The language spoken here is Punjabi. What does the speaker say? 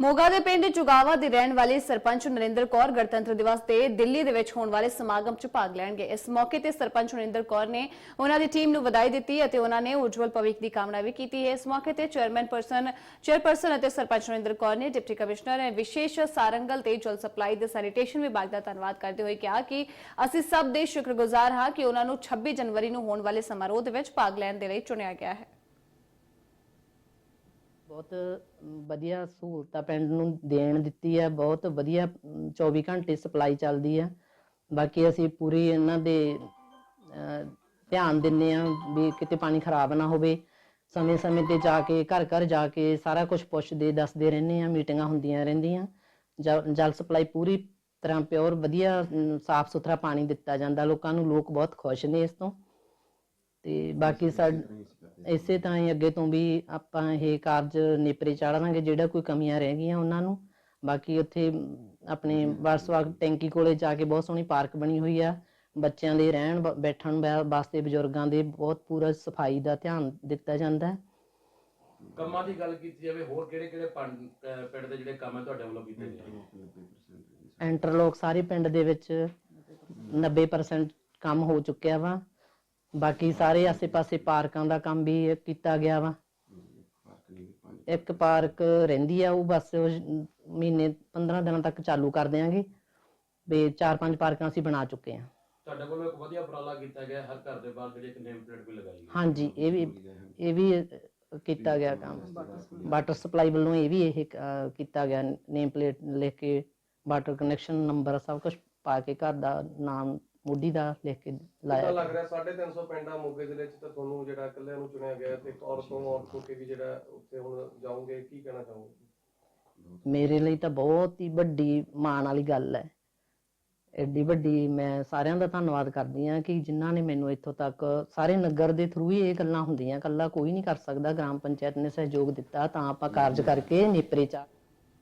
ਮੋਗਾ ਦੇ ਪਿੰਡ ਚੁਗਾਵਾ ਦੀ ਰਹਿਣ ਵਾਲੀ ਸਰਪੰਚ ਨਰਿੰਦਰ ਕੌਰ ਗਣਤੰਤਰ ਦਿਵਸ ਤੇ ਦਿੱਲੀ ਦੇ ਵਿੱਚ ਹੋਣ ਵਾਲੇ ਸਮਾਗਮ 'ਚ ਭਾਗ ਲੈਣਗੇ। ਇਸ ਮੌਕੇ ਤੇ ਸਰਪੰਚ ਨਰਿੰਦਰ ਕੌਰ ਨੇ ਉਹਨਾਂ ਦੀ ਟੀਮ ਨੂੰ ਵਧਾਈ ਦਿੱਤੀ ਅਤੇ ਉਹਨਾਂ ਨੇ ਉਜਵਲ ਭਵਿੱਖ ਦੀ ਕਾਮਨਾ ਵੀ ਕੀਤੀ ਹੈ। ਇਸ ਮੌਕੇ ਤੇ ਚੇਅਰਮੈਨ ਪਰਸਨ, ਚੇਅਰਪਰਸਨ ਅਤੇ ਸਰਪੰਚ ਨਰਿੰਦਰ ਕੌਰ ਨੇ ਡਿਪਟੀ ਕਮਿਸ਼ਨਰ ਵਿਸ਼ੇਸ਼ ਸਾਰੰਗਲ ਤੇ ਜਲ ਸਪਲਾਈ ਦੇ ਸੈਨੀਟੇਸ਼ਨ ਵਿਭਾਗ ਦਾ ਧੰਨਵਾਦ ਕਰਦੇ ਹੋਏ ਕਿਹਾ ਕਿ ਅਸੀਂ ਸਭ ਦੇ ਸ਼ੁਕਰਗੁਜ਼ਾਰ ਹਾਂ ਕਿ ਉਹਨਾਂ ਨੂੰ 26 ਜਨਵਰੀ ਨੂੰ ਹੋਣ ਵਾਲੇ ਸਮਾਰੋਹ ਦੇ ਵਿੱਚ ਭਾਗ ਲੈਣ ਦੇ ਲਈ ਚੁਣਿਆ ਗਿਆ ਹੈ। ਬਹੁਤ ਵਧੀਆ ਸਹੂਲਤਾਂ ਪਿੰਡ ਨੂੰ ਦੇਣ ਦਿੱਤੀ ਹੈ ਬਹੁਤ ਵਧੀਆ ਅਮ, 24 ਘੰਟੇ ਸਪਲਾਈ ਚੱਲਦੀ ਹੈ ਬਾਕੀ ਅਸੀਂ ਪੂਰੀ ਇਹਨਾਂ ਦੇ ਧਿਆਨ ਦਿੰਨੇ ਆ ਵੀ ਕਿਤੇ ਪਾਣੀ ਖਰਾਬ ਨਾ ਹੋਵੇ। ਸਮੇਂ-ਸਮੇਂ ਤੇ ਜਾ ਕੇ ਘਰ ਘਰ ਜਾ ਕੇ ਸਾਰਾ ਕੁਝ ਪੁੱਛਦੇ ਦੱਸਦੇ ਰਹਿੰਦੇ ਆ ਮੀਟਿੰਗਾਂ ਹੁੰਦੀਆਂ ਰਹਿੰਦੀਆਂ। ਜਲ ਸਪਲਾਈ ਪੂਰੀ ਤਰ੍ਹਾਂ ਪਿਓਰ ਵਧੀਆ ਸਾਫ਼ ਸੁਥਰਾ ਪਾਣੀ ਦਿੱਤਾ ਜਾਂਦਾ। ਲੋਕਾਂ ਨੂੰ ਲੋਕ ਬਹੁਤ ਖੁਸ਼ ਨੇ ਇਸ ਤੋਂ। ਤੇ ਬਾਕੀ ਸਾਡ ਇਸੇ ਤਰ੍ਹਾਂ ਹੀ ਅੱਗੇ ਤੋਂ ਵੀ ਆਪਾਂ ਇਹ ਕਾਰਜ ਨੇਪਰੇ ਚਾੜਾਂਗੇ ਜਿਹੜਾ ਕੋਈ ਕਮੀਆਂ ਰਹਿ ਗਈਆਂ ਉਹਨਾਂ ਨੂੰ। ਬਾਕੀ ਉੱਥੇ ਆਪਣੇ ਵਰਸਵਾਗ ਟੈਂਕੀ ਕੋਲੇ ਜਾ ਕੇ ਬਹੁਤ ਸੋਹਣੀ ਪਾਰਕ ਬਣੀ ਹੋਈ ਆ। ਬੱਚਿਆਂ ਦੇ ਰਹਿਣ ਬੈਠਣ ਵਾਸਤੇ ਬਜ਼ੁਰਗਾਂ ਦੇ ਬਹੁਤ ਪੂਰਾ ਸਫ਼ਾਈ ਦਾ ਧਿਆਨ ਦਿੱਤਾ ਜਾਂਦਾ ਹੈ। ਕੰਮਾਂ ਦੀ ਗੱਲ ਕੀਤੀ ਜਾਵੇ ਹੋਰ ਕਿਹੜੇ ਕਿਹੜੇ ਪਿੰਡ ਦੇ ਜਿਹੜੇ ਕੰਮ ਹੈ ਤੁਹਾਡੇ ਵੱਲੋਂ ਕੀਤੇ ਗਏ? ਇੰਟਰਲੋਕ ਸਾਰੇ ਪਿੰਡ ਦੇ ਵਿੱਚ 90% ਕੰਮ ਹੋ ਚੁੱਕਿਆ ਵਾ। ਬਾਕੀ ਸਾਰੇ ਆਸੇ-ਪਾਸੇ ਪਾਰਕਾਂ ਦਾ ਕੰਮ ਵੀ ਕੀਤਾ ਗਿਆ ਵਾ। ਇੱਕ ਪਾਰਕ ਰਹਿੰਦੀ ਆ ਉਹ ਬਸ ਉਹ ਮਹੀਨੇ 15 ਦਿਨਾਂ ਤੱਕ ਚਾਲੂ ਕਰ ਦਿਆਂਗੇ। ਵੀ ਚਾਰ ਪੰਜ ਪਾਰਕਾਂ ਅਸੀਂ ਬਣਾ ਚੁੱਕੇ ਹਾਂ ਤੁਹਾਡੇ ਵੱਲੋਂ ਇੱਕ ਵਧੀਆ ਉਪਰਾਲਾ ਕੀਤਾ ਗਿਆ ਹਰ ਘਰ ਦੇ ਬਾਹਰ ਜਿਹੜੀ ਇੱਕ ਨੇਮ ਪਲੇਟ ਵੀ ਲਗਾਈ ਗਈ। ਹਾਂਜੀ ਇਹ ਵੀ ਇਹ ਵੀ ਕੀਤਾ ਗਿਆ ਕੰਮ। ਵਾਟਰ ਸਪਲਾਈ ਵੱਲੋਂ ਇਹ ਵੀ ਇਹ ਕੀਤਾ ਗਿਆ ਨੇਮ ਪਲੇਟ ਲਿਖ ਕੇ ਵਾਟਰ ਕਨੈਕਸ਼ਨ ਨੰਬਰ ਸਭ ਕੁਝ ਪਾ ਕੇ ਘਰ ਦਾ ਨਾਮ ਮੋਢੀ ਦਾ ਲਿਖ ਕੇ ਲਾਇਆ ਲੱਗ ਰਿਹਾ? 350 ਪਿੰਡਾਂ ਮੋਗੇ ਜ਼ਿਲ੍ਹੇ 'ਚ ਤਾਂ ਤੁਹਾਨੂੰ ਜਿਹੜਾ ਇਕੱਲਿਆਂ ਨੂੰ ਚੁਣਿਆ ਗਿਆ ਤੇ ਇੱਕ ਔਰਤ ਤੋਂ ਔਰਤ ਕੇ ਵੀ ਜਿਹੜਾ ਉੱਥੇ ਹੁਣ ਜਾਓਗੇ ਕੀ ਕਹਿਣਾ ਚਾਹੋਗੇ? ਮੇਰੇ ਲਈ ਤਾਂ ਬਹੁਤ ਹੀ ਵੱਡੀ ਮਾਣ ਵਾਲੀ ਗੱਲ ਹੈ। ਐਡੀ ਵੱਡੀ ਮੈਂ ਸਾਰਿਆਂ ਦਾ ਧੰਨਵਾਦ ਕਰਦੀ ਹਾਂ ਕਿ ਜਿਨ੍ਹਾਂ ਨੇ ਮੈਨੂੰ ਇੱਥੋਂ ਤੱਕ ਸਾਰੇ ਨਗਰ ਦੇ ਥਰੂ ਹੀ ਇਹ ਗੱਲਾਂ ਹੁੰਦੀਆਂ ਕੱਲਾ ਕੋਈ ਨਹੀਂ ਕਰ ਸਕਦਾ। ਗ੍ਰਾਮ ਪੰਚਾਇਤ ਨੇ ਸਹਿਯੋਗ ਦਿੱਤਾ ਤਾਂ ਆਪਾਂ ਕਾਰਜ ਕਰਕੇ ਨੇਪਰੇ ਚਾ